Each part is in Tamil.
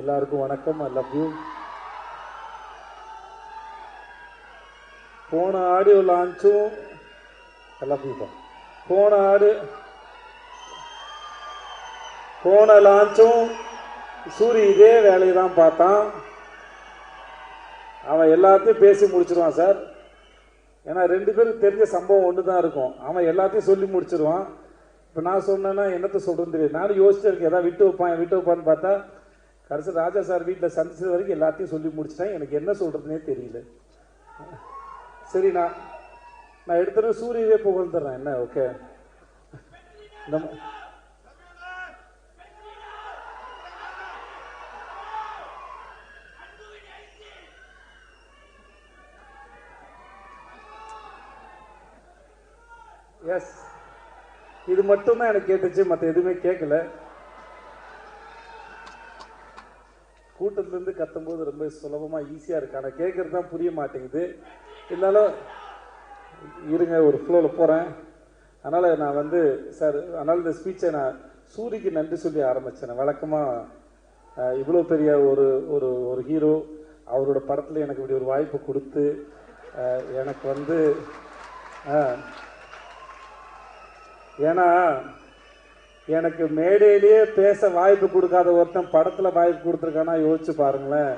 எல்லாருக்கும் வணக்கம். ஐ லவ் யூ போன ஆடியோ லான்ச்சும் ஐ லவ் யூ போன ஆடு போன லான்ச்சும் சூரி இதே வேலையை தான் பார்த்தான். அவன் எல்லாத்தையும் பேசி முடிச்சிருவான் சார் ஏன்னா ரெண்டு பேருக்கு தெரிஞ்ச சம்பவம் ஒன்று தான் இருக்கும். அவன் எல்லாத்தையும் சொல்லி முடிச்சிருவான். இப்போ நான் சொன்னேன்னா என்னத்தை சொல்றேன்னு தெரியும் நானும் யோசிச்சிருக்கேன் ஏதாவது விட்டு வைப்பான் விட்டு வைப்பான்னு பார்த்தா கடைசி ராஜா சார் வீட்டில் சந்திச்சது வரைக்கும் எல்லாத்தையும் சொல்லி முடிச்சிட்டேன். எனக்கு என்ன சொல்கிறதுனே தெரியல. சரி நான் நான் எடுத்துட்டு சூரியவே புகழ்ந்துடுறேன். என்ன ஓகே நம்ம எஸ் இது மட்டும்தான் எனக்கு கேட்டுச்சு மற்ற எதுவுமே கேட்கல கூட்டத்திலேருந்து கத்தும்போது ரொம்ப சுலபமாக ஈஸியாக இருக்கு. ஆனால் கேட்கறது தான் புரிய மாட்டேங்குது. இருந்தாலும் இருங்க ஒரு ஃப்ளோவில் போகிறேன் அதனால் நான் வந்து சார் அதனால் இந்த ஸ்பீச்சை நான் சூரிக்கு நன்றி சொல்லி ஆரம்பித்தேன் வழக்கமாக இவ்வளோ பெரிய ஒரு ஒரு ஒரு ஹீரோ அவரோட படத்தில் எனக்கு இப்படி ஒரு வாய்ப்பு கொடுத்து எனக்கு வந்து ஏன்னா எனக்கு மேடையிலேயே பேச வாய்ப்பு கொடுக்காத ஒருத்தன் படத்தில் வாய்ப்பு கொடுத்துருக்கானா யோசிச்சு பாருங்களேன்.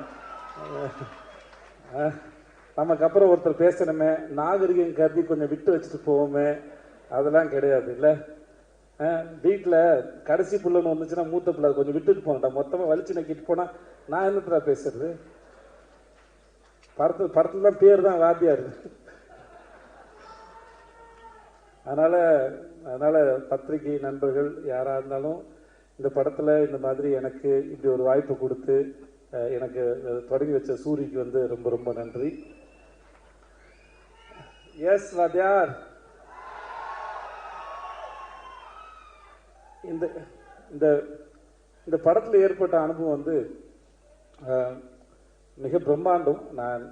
நமக்கு அப்புறம் ஒருத்தர் பேசணுமே நாகரிகம் கருதி கொஞ்சம் விட்டு வச்சுட்டு போவோமே அதெல்லாம் கிடையாது இல்லை? வீட்டில் கடைசி பிள்ளைன்னு வந்துச்சுன்னா மூத்த பிள்ளை கொஞ்சம் விட்டுட்டு போனடா மொத்தமாக வலிச்சு நக்கிட்டு போனால் நான் என்னத்தடா பேசுறது? படத்து படத்துல தான் பேர் தான் வாத்தியார். அதனால் அதனால் பத்திரிகை நண்பர்கள் யாராக இருந்தாலும் இந்த படத்தில் இந்த மாதிரி எனக்கு இப்படி ஒரு வாய்ப்பு கொடுத்து எனக்கு தொடங்கி வச்ச சூரிக்கு வந்து ரொம்ப ரொம்ப நன்றி. எஸ் வாத்தியார். இந்த இந்த இந்த படத்தில் ஏற்பட்ட அனுபவம் வந்து மிக பிரம்மாண்டம். நான்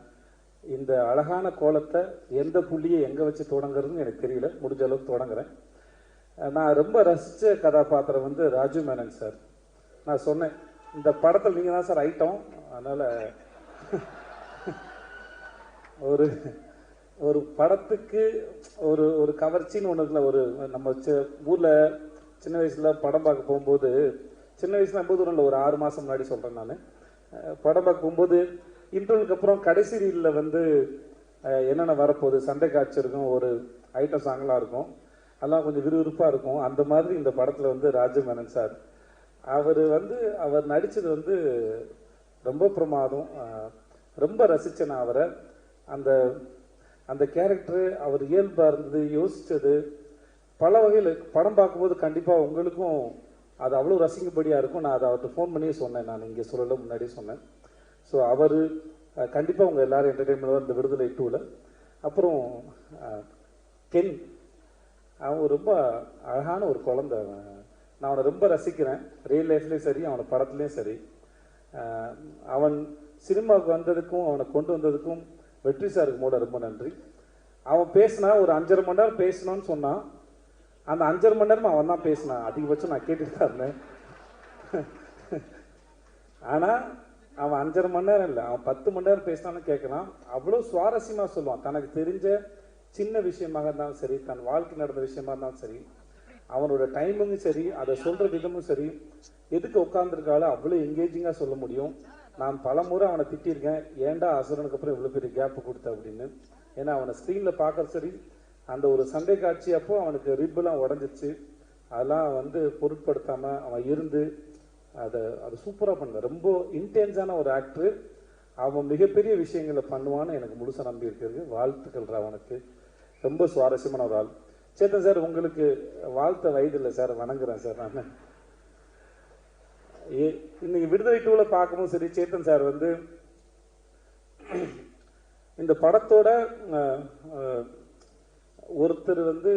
இந்த அழகான கோலத்தை எந்த புள்ளியை எங்கே வச்சு தொடங்குறதுன்னு எனக்கு தெரியல. முடிஞ்ச அளவுக்கு தொடங்குறேன். நான் ரொம்ப ரசித்த கதாபாத்திரம் வந்து ராஜு மேனன் சார். நான் சொன்னேன் இந்த படத்தில் நீங்கள் தான் சார் ஐட்டம். அதனால் ஒரு ஒரு படத்துக்கு ஒரு ஒரு கவர்ச்சின்னு ஒன்று ஒரு நம்ம சி- ஊரில் சின்ன வயசில் படம் பார்க்க போகும்போது சின்ன வயசுல போது ஒரு ஆறு மாதம் முன்னாடி சொல்கிறேன் நான். படம் பார்க்க போகும்போது இன்டர்வலுக்கு அப்புறம் கடைசி ரீலில் வந்து என்னென்ன வரப்போகுது? சண்டை காட்சி இருக்கும் ஒரு ஐட்டம் சாங்லாம் இருக்கும். அதெல்லாம் கொஞ்சம் விறுவிறுப்பாக இருக்கும். அந்த மாதிரி இந்த படத்தில் வந்து ராஜு மேனன் சார். அவர் வந்து அவர் நடித்தது வந்து ரொம்ப பிரமாதம். ரொம்ப ரசித்தேன் நான் அவரை. அந்த அந்த கேரக்டர் அவர் இயல்பாக இருந்தது யோசித்தது பல வகையில் படம் பார்க்கும்போது கண்டிப்பாக உங்களுக்கும் அது அவ்வளோ ரசிக்கும்படியாக இருக்கும். நான் அதை அவர்கிட்ட ஃபோன் பண்ணியே சொன்னேன். நான் இங்கே சொல்லலை முன்னாடியே சொன்னேன். ஸோ அவர் கண்டிப்பாக அவங்க எல்லாரும் என்டர்டைன்மெண்ட் இந்த விடுதலை டூவில் அப்புறம் கென் அவன் ரொம்ப அழகான ஒரு குழந்தை அவன். நான் அவனை ரொம்ப ரசிக்கிறேன். ரியல் லைஃப்லேயும் சரி அவனை படத்துலேயும் சரி. அவன் சினிமாவுக்கு வந்ததுக்கும் அவனை கொண்டு வந்ததுக்கும் வெற்றி சாருக்கு மூட ரொம்ப நன்றி. அவன் பேசினா ஒரு அஞ்சரை மணி நேரம் பேசணும்னு சொன்னான் அந்த அஞ்சரை மணி நேரம் அவன் தான் பேசினான். அதிகபட்சம் நான் கேட்டுட்டு தான் இருந்தேன். ஆனால் அவன் அஞ்சரை மணி நேரம் இல்லை அவன் பத்து மணி நேரம் பேசினாலும் கேட்கலாம். அவ்வளோ சுவாரஸ்யமா சொல்லுவான். தனக்கு தெரிஞ்ச சின்ன விஷயமாக இருந்தாலும் சரி தன் வாழ்க்கை நடந்த விஷயமா இருந்தாலும் சரி அவனோட டைமிங்கும் சரி அதை சொல்ற விதமும் சரி எதுக்கு உட்காந்துருக்காளோ அவ்வளோ எங்கேஜிங்காக சொல்ல முடியும். நான் பல முறை அவனை திட்டியிருக்கேன் ஏன்டா அசுரனுக்கு அப்புறம் இவ்வளோ பெரிய கேப் கொடுத்த? அப்படின்னு. ஏன்னா அவனை ஸ்க்ரீனில் பார்க்குற சரி. அந்த ஒரு சண்டை காட்சி அப்போ அவனுக்கு ரிப்பெல்லாம் உடஞ்சிச்சு அதெல்லாம் வந்து பொருட்படுத்தாமல் அவன் இருந்து அதை அது சூப்பராக பண்ண ரொம்ப இன்டென்ஸான ஒரு ஆக்டர் அவன் மிகப்பெரிய விஷயங்களை பண்ணுவான்னு எனக்கு முழுசாக நம்பி இருக்கிறது. வாழ்த்துக்கள் அவனுக்கு ரொம்ப சுவாரஸ்யமான ஒரு ஆள். சேத்தன் சார் உங்களுக்கு வாழ்த்த வயது இல்லை சார். வணங்குறேன் சார் நான். ஏ- இன்னைக்கு விடுதலை டூவில் பார்க்கும்போது சரி சேத்தன் சார் வந்து இந்த படத்தோட ஒருத்தர் வந்து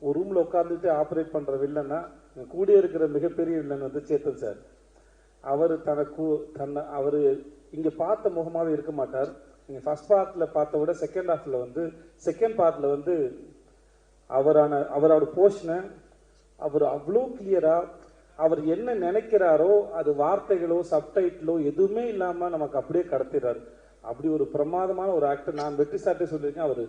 ஒரு ரூமில் உட்காந்துட்டு ஆப்ரேட் பண்ணுறது வில்லன்னா கூட இருக்கிற மிகப்பெரிய வில்லன் வந்து சேத்தன் சார். அவர் தனக்கு தன்னை அவர் இங்கே பார்த்த முகமாகவே இருக்க மாட்டார். நீங்கள் ஃபர்ஸ்ட் பார்ட்டில் பார்த்த விட செகண்ட் ஹாஃபில் வந்து செகண்ட் பார்ட்டில் வந்து அவரான அவரோட போஷனை அவர் அவ்வளோ கிளியராக அவர் என்ன நினைக்கிறாரோ அது வார்த்தைகளோ சப்டைட்டிலோ எதுவுமே இல்லாமல் நமக்கு அப்படியே கடத்திடுறாரு. அப்படி ஒரு பிரமாதமான ஒரு ஆக்டர் நான் வெற்றி சார்ட்டே சொல்லியிருக்கேன் அவர்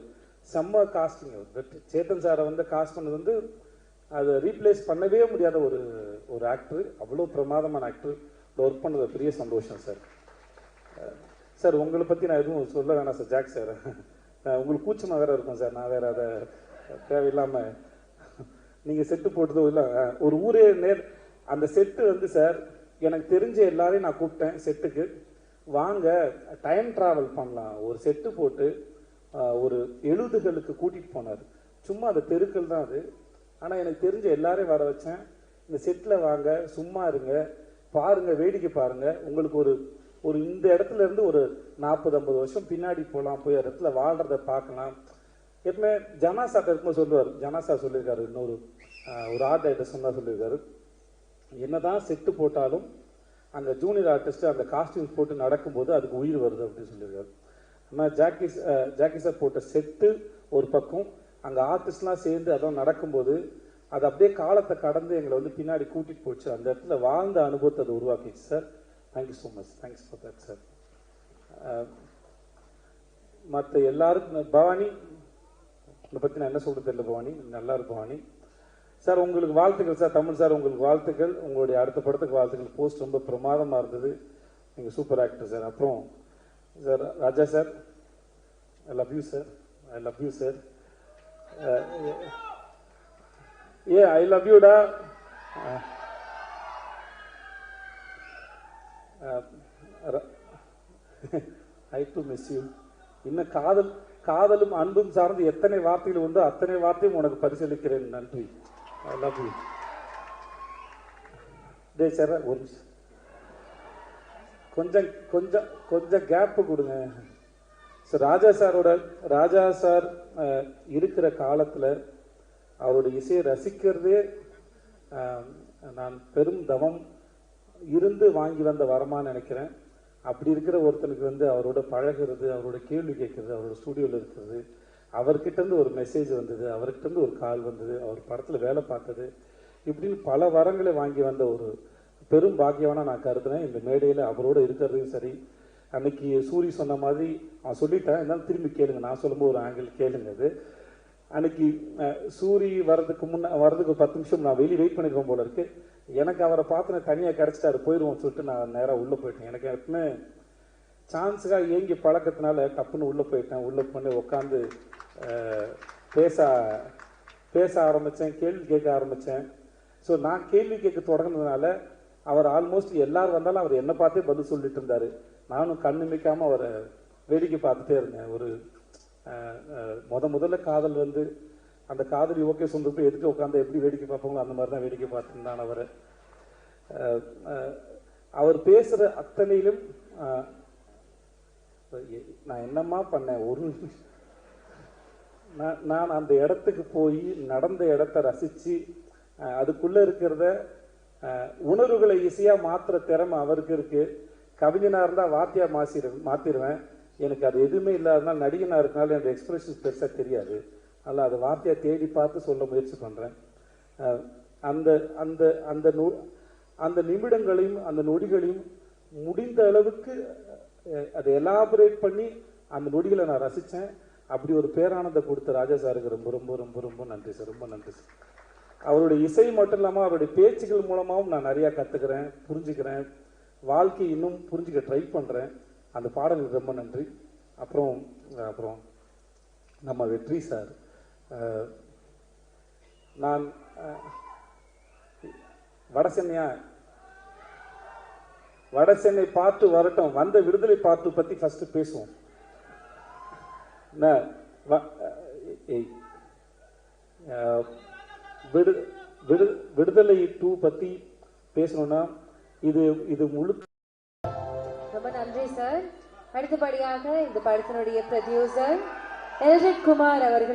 செம்ம காஸ்டிங் வெற்றி சேத்தன் சாரை வந்து காஸ்ட் பண்ணது வந்து அதை ரீப்ளேஸ் பண்ணவே முடியாத ஒரு ஒரு ஆக்டர் அவ்வளோ பிரமாதமான ஆக்டர் ஒர்க் பண்ணது பெரிய சந்தோஷம் சார் சார் உங்களை பற்றி நான் எதுவும் சொல்ல வேணாம் சார் ஜாக் சார் உங்களுக்கு கூச்சமாக வேற இருக்கும் சார் நான் வேற அதை தேவையில்லாமல் நீங்கள் செட்டு போட்டதோ இல்லை ஒரு ஊரே நேர் அந்த செட்டு வந்து சார் எனக்கு தெரிஞ்ச எல்லாரையும் நான் கூப்பிட்டேன் செட்டுக்கு வாங்க டைம் ட்ராவல் பண்ணலாம். ஒரு செட்டு போட்டு ஒரு எழுதுகளுக்கு கூட்டிகிட்டு போனார். சும்மா அந்த தெருக்கள் தான் அது. ஆனால் எனக்கு தெரிஞ்ச எல்லாரையும் வர வச்சேன். இந்த செட்டில் வாங்க சும்மா இருங்க பாருங்கள் வேடிக்கை பாருங்கள் உங்களுக்கு ஒரு ஒரு இந்த இடத்துல இருந்து ஒரு நாற்பது ஐம்பது வருஷம் பின்னாடி போகலாம் போய் இடத்துல வாழ்கிறத பார்க்கலாம். எப்பவுமே ஜனா இருக்கும்போது சொல்லுவார். ஜனா சார் சொல்லியிருக்காரு இன்னொரு ஒரு ஆர்ட் டைரக்டர் சொன்னால் சொல்லியிருக்காரு. என்னதான் செட்டு போட்டாலும் அந்த ஜூனியர் ஆர்டிஸ்ட் அந்த காஸ்டியூம்ஸ் போட்டு நடக்கும்போது அதுக்கு உயிர் வருது அப்படின்னு சொல்லியிருக்காரு. ஆனால் ஜாக்கி ஜாக்கி சார் போட்ட செட்டு ஒரு பக்கம் அங்கே ஆர்டிஸ்ட்லாம் சேர்ந்து அதான் நடக்கும்போது அது அப்படியே காலத்தை கடந்து எங்களை வந்து பின்னாடி கூட்டிகிட்டு போச்சு. அந்த இடத்துல வாழ்ந்த அனுபவத்தை அதை உருவாக்கிச்சு sir thank you so much thanks for that sir மற்ற எல்லாருக்கும் பவானி இதை பற்றி நான் என்ன சொல்கிறது தெரியல பவானி. நல்லா இருக்கு பவானி. சார் உங்களுக்கு வாழ்த்துக்கள் சார் தமிழ் சார் உங்களுக்கு வாழ்த்துக்கள். உங்களுடைய அடுத்த படத்துக்கு வாழ்த்துக்கள். போஸ்ட் ரொம்ப பிரமாதமாக இருந்தது. நீங்கள் சூப்பர் ஆக்டர் சார் அப்புறம் sir Raja sir I love you sir I love you sir A I love யூடா ஐ டு மிஸ் யூ இன்னும் காதல் காதலும் அன்பும் சார்ந்து எத்தனை வார்த்தைகள் உண்டோ அத்தனை வார்த்தையும் உனக்கு பரிசீலிக்கிறேன் நன்றி. ஐ லவ் யூ டே சார் ஒரு கொஞ்சம் கொஞ்சம் கொஞ்சம் கேப்பு கொடுங்க. ஸோ ராஜா சாரோட ராஜா சார் இருக்கிற காலத்தில் அவருடைய இசையை ரசிக்கிறதே நான் பெரும் தவம் இருந்து வாங்கி வந்த வரமாக நினைக்கிறேன். அப்படி இருக்கிற ஒருத்தனுக்கு வந்து அவரோட பழகிறது அவரோட கேள்வி கேட்கறது அவரோட ஸ்டூடியோவில் இருக்கிறது அவர்கிட்டருந்து ஒரு மெசேஜ் வந்தது அவர்கிட்டருந்து ஒரு கால் வந்தது அவர் படத்தில் வேலை பார்த்தது இப்படின்னு பல வரங்களை வாங்கி வந்த ஒரு பெரும் பாக்கியமான நான் கருதுனேன் இந்த மேடையில் அவரோட இருக்கிறதையும் சரி அன்னைக்கு சூரி சொன்ன மாதிரி அவன் சொல்லிட்டேன். இருந்தாலும் திரும்பி கேளுங்க. நான் சொல்லும்போது ஒரு ஆங்கிள் கேளுங்க அது. அன்னைக்கு சூரி வர்றதுக்கு முன்னே வர்றதுக்கு ஒரு பத்து நிமிஷம் நான் வெளியே வெயிட் பண்ணிருக்கேன் போல இருக்கு. எனக்கு அவரை பார்த்து நான் தனியாக கிடச்சிட்டாரு போயிடுவோம்னு சொல்லிட்டு நான் நேராக உள்ளே போயிட்டேன். எனக்கு எப்பவுமே சான்ஸுக்காக ஏங்கி பழக்கத்தினால டப்புன்னு உள்ளே போயிட்டேன். உள்ளே பண்ணி உட்காந்து பேச பேச ஆரம்பித்தேன் கேள்வி கேட்க ஆரம்பித்தேன் ஸோ நான் கேள்வி கேட்க தொடங்கினதுனால அவர் ஆல்மோஸ்ட் எல்லாரும் வந்தாலும் அவர் என்னை பார்த்தே பதில் சொல்லிட்டு இருந்தாரு. நானும் கண்ணு மிக்காம அவரை வேடிக்கை பார்த்துட்டே இருந்தேன். ஒரு முத முதல்ல காதல் வந்து அந்த காதலி ஓகே சொல்றப்ப எதுக்கு உட்காந்து எப்படி வேடிக்கை பார்ப்பாங்களோ அந்த மாதிரி தான் வேடிக்கை பார்த்துருந்தான் அவரை. அவர் பேசுகிற அத்தனையிலும் நான் என்னம்மா பண்ணேன்? ஒரு நான் நான் அந்த இடத்துக்கு போய் நடந்த இடத்த ரசிச்சு அதுக்குள்ளே இருக்கிறத உணர்வுகளை இசையாக மாற்றுற திறமை அவருக்கு இருக்குது கவிஞனா இருந்தால் வாத்தியா மாசிடு மாற்றிடுவேன் எனக்கு அது எதுவுமே இல்லாதனால நடிகனாக இருக்கனால எனக்கு எக்ஸ்பிரஷன்ஸ் பெருசாக தெரியாது. அதனால அது வார்த்தையாக தேடி பார்த்து சொல்ல முயற்சி பண்ணுறேன் அந்த அந்த அந்த நொ- அந்த நிமிடங்களையும் அந்த நொடிகளையும் முடிந்த அளவுக்கு அதை எலாபரேட் பண்ணி அந்த நொடிகளை நான் ரசித்தேன் அப்படி ஒரு பேரானந்த கொடுத்த ராஜா சாருக்கு ரொம்ப ரொம்ப ரொம்ப ரொம்ப நன்றி சார் ரொம்ப நன்றி சார். அவருடைய இசை மட்டும் இல்லாமல் அவருடைய பேச்சுகள் மூலமாகவும் நான் நிறையா கற்றுக்கிறேன் புரிஞ்சுக்கிறேன். வாழ்க்கை இன்னும் புரிஞ்சுக்க ட்ரை பண்ணுறேன் அந்த பாடலுக்கு ரொம்ப நன்றி. அப்புறம் அப்புறம் நம்ம வெற்றி சார் நான் வடசென்னையா வடசென்னை பார்த்து வரட்டும். வந்த விடுதலை பார்த்து பற்றி ஃபஸ்ட்டு பேசுவோம். விடு விடு விடுதலை டூ பற்றி பேசணும்னா இது இது முழு ரொம்ப நன்றி சார் அடுத்தபடியாக இந்த படத்தினுடைய ப்ரொடியூசர் எல்ரட் குமார் அவர்கள்